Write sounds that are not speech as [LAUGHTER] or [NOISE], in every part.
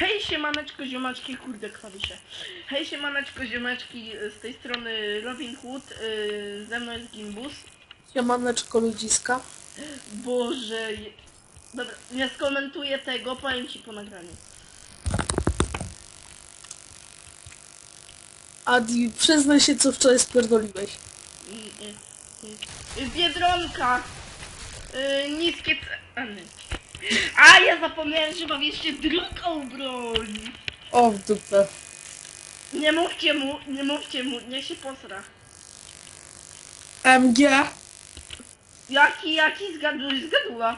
Hej siemaneczko ziomeczki, kurde klawisze. Hej siemaneczko ziomeczki, z tej strony Robin Hood, yy, ze mną jest Gimbus. Siemaneczko ludziska. Boże, je... dobra, nie skomentuję tego, powiem ci po nagraniu. Adi, przyznaj się, co wczoraj spierdoliłeś. Y, y, y, Biedronka! Yy, niskie. A ja zapomniałem, że mam jeszcze drugą broń. O, w dupę. Nie mówcie mu, nie mówcie mu, niech się posra. MG. Jaki, jaki zgaduj, zgadła.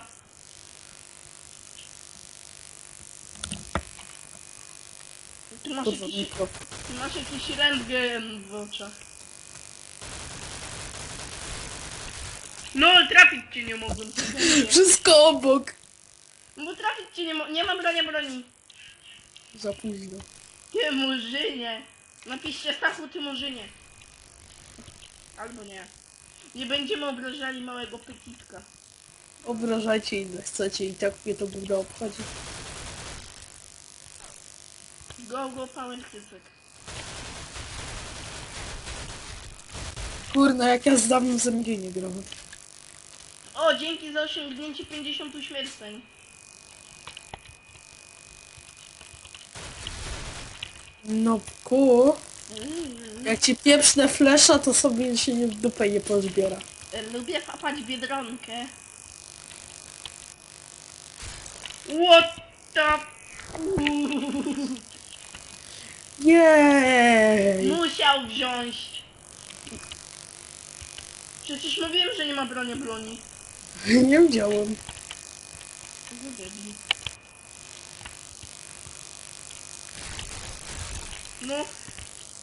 Tu masz Kurwa, jakiś, mikro. tu masz jakiś rentgen w oczach. No, trafić cię nie mogłem. [LAUGHS] Wszystko obok. No Bo trafić cię nie mo... Nie ma broni, broni. Za późno. Ty murzynie. Napiszcie Stachu, ty murzynie. Albo nie. Nie będziemy obrażali małego petitka. Obrażajcie ile chcecie i tak mnie to będzie obchodzić. Go, go, pałem cycek. Kurna, jak ja z dawno z MG nie grałem. O, dzięki za osiągnięcie 50 uśmierceń. No ku. Mm. Jak ci pieprzne flesza, to sobie się nie w dupę nie pozbiera. Lubię fapać biedronkę. What the... Jej! Musiał wziąć. Przecież mówiłem, że nie ma broni broni. Nie widziałem. No.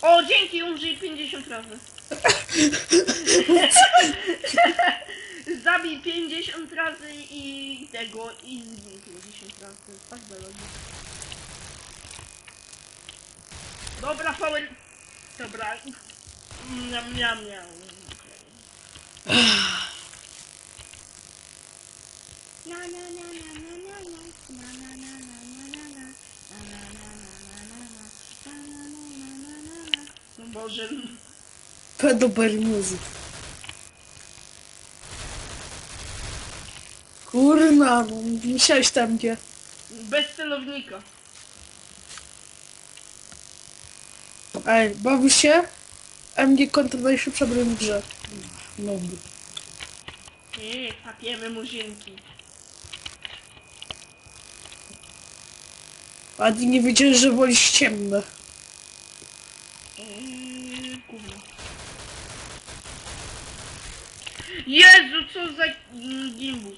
O, dzięki, umrzyj 50 razy. [LAUGHS] Zabij 50 razy i tego, i zgin 50 razy. Tak będzie. Dobra, power... Dobra. Miam, miam, miam. Na, na, na, na, na, na. No Boże. Pedober music. Kurna, no musiałeś tam gdzie. Bez celownika. Ej, bawi się? MG kontra najszybsza broń w grze. No. Nie, papiemy murzynki. Adi nie wiedziałeś, że wolisz ciemne. Jezu, co za mm, gimbus.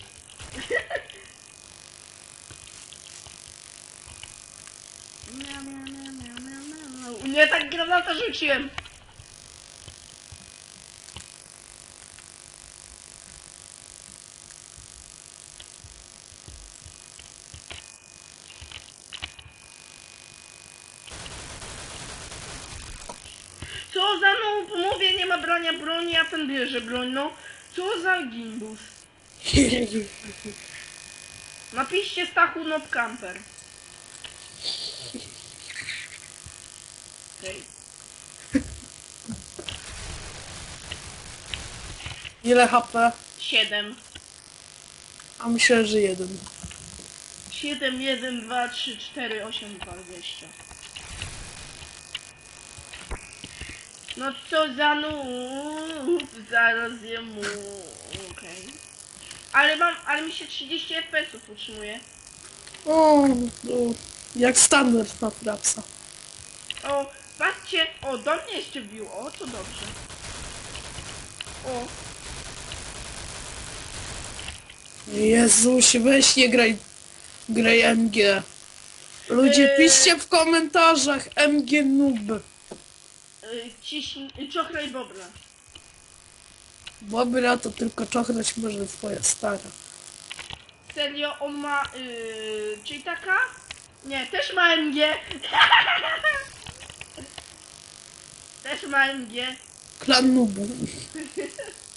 Miau, miau, miau, miau, miau. Nie, tak granata rzuciłem. Co za no, mówię, nie ma brania broni, a ten bierze broń, no. Co za gimbus. [LAUGHS] Napiszcie Stachu Nob Camper. Okej. Ile HP? 7. A myślę, że jeden. 7, 1, 2, 3, 4, 8, 20. No co za noob, zaraz je mu, okej. Ale mam, ale mi się 30 FPS-ów utrzymuje. O, no, jak standard na frapsa. O, patrzcie, o, do mnie jeszcze wbił, o, to dobrze. O, Jezusie, weź nie graj, graj MG. Ludzie, Eee. piszcie w komentarzach MG noob. Y, ciśnij, czochraj bobra. Dobra, to tylko czochrać może twoja stara. Serio, on ma, y, czyli taka? Nie, też ma MG. [LAUGHS] też ma MG. Klan nubu. [LAUGHS]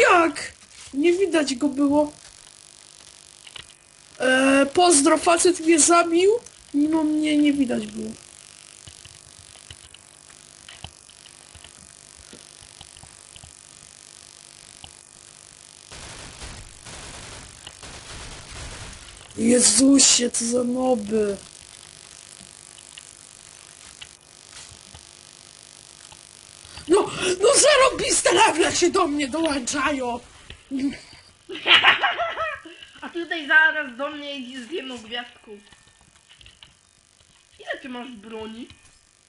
jak? Nie widać go było. E, pozdro, facet mnie zabił. Mimo mnie nie widać było. Jezusie, co za noby. Leble się do mnie dołączają. [LAUGHS] A tutaj zaraz do mnie idzie z jedną gwiazdką. Ile ty masz broni?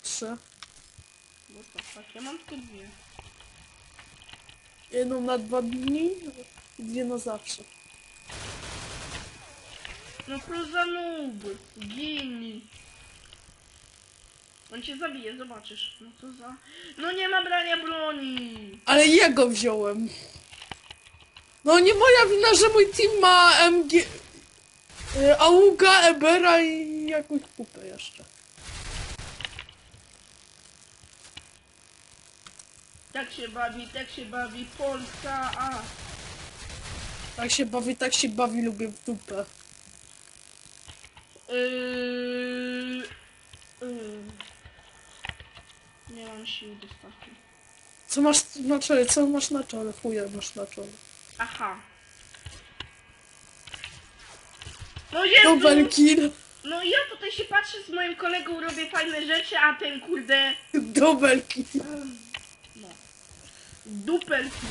Trzy. Bo to tak, ja mam tylko dwie. Jedną na dwa dni, i dwie na zawsze. No plus za noob. Gini. On cię zabije, zobaczysz. No co za... No nie ma brania broni. Ale jego wziąłem. No nie moja wina, że mój team ma MG... y, Auga, Ebera i jakąś kupę jeszcze. Tak się bawi, tak się bawi Polska, a... Tak się bawi, tak się bawi, lubię w dupę. Yy... Nie mam sił do. Co masz na czole? Co masz na czole? Chuja masz na czole. Aha. No Jezu! Double kill. No ja tutaj się patrzę z moim kolegą, robię fajne rzeczy, a ten kurde... Double kill. No. Dupelki.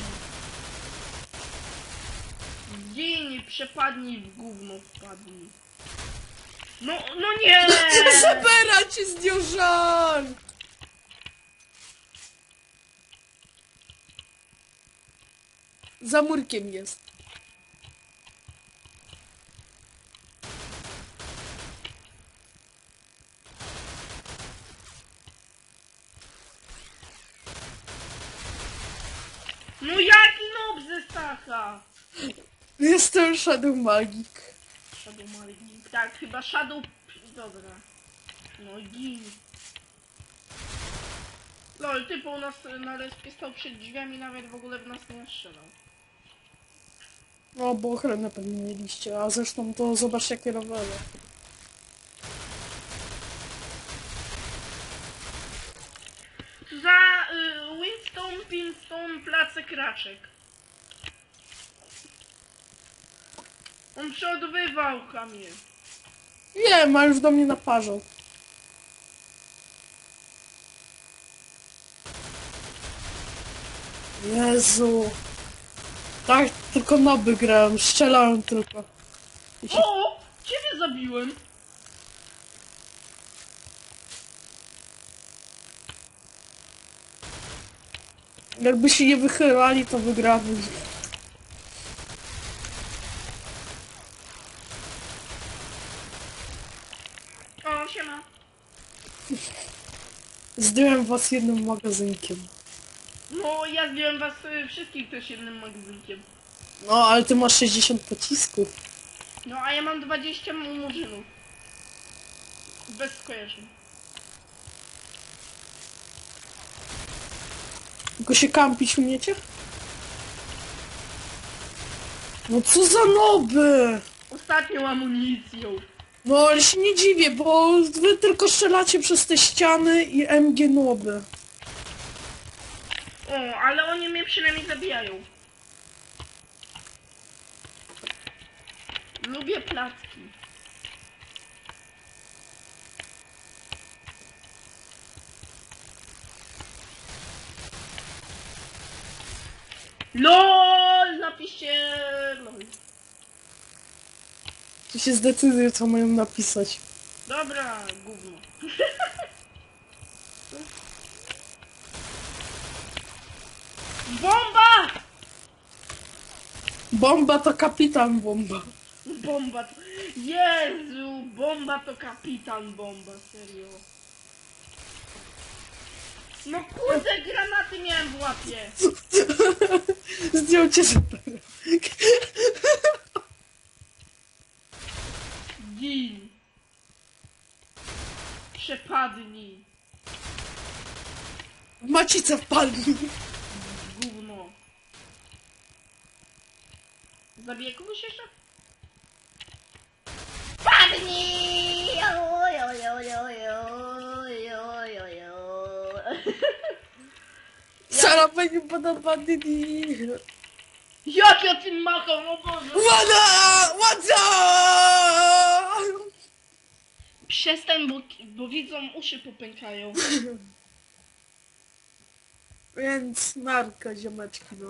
Giń, przepadnij w gówno, wpadnij. No, no nie! [LAUGHS] Zabera cię zdjął żal! Za murkiem jest. No jaki noob ze Stacha? Jestem Shadow Magic. Shadow Malign. Tak, chyba Shadow... Dobra. No gin. Lol, typu u nas na respie stał przed drzwiami, nawet w ogóle w nas nie strzelał. No, bo ochronę pewnie mieliście, a zresztą to zobacz jakie rowery. Za y, Winston, Pinston, Placek, Raczek. On przeodbywał kamie. Wiem, a już do mnie naparzą. Jezu. Tak, tylko noby grałem, strzelałem tylko. I się O! Ciebie zabiłem! Jakby się nie wychylali, to wygramy. O, siema. Zdjąłem was jednym magazynkiem. No, ja zdjąłem was y, wszystkich też jednym magazynkiem. No, ale ty masz 60 pocisków. No, a ja mam 20 murzynów. Bez skojarzeń. Tylko się kampić umiecie? No co za noby! Ostatnią amunicją. No ale się nie dziwię, bo wy tylko strzelacie przez te ściany i MG noby. O, ale oni mnie przynajmniej zabijają. Lubię placki. LOL! Napiszcie LOL. To się zdecyduje, co mają napisać. Dobra, gówno. [LAUGHS] Bomba! Bomba to kapitan bomba. Bomba to... Jezu, bomba to kapitan bomba, serio. No kurde, granaty miałem w łapie. [LAUGHS] Zdjął cię z Gin. Przepadnij. Macica wpadli. Zabiję kogoś jeszcze? Padnij! Oj, oj, oj, oj, oj, oj, oj, oj. Sara będzie podoba Didi. Jak ja tym macham, o Boże! Łada! Łada! Przestań, bo, bo widzą, uszy popękają. Więc narka, ziomeczki, no.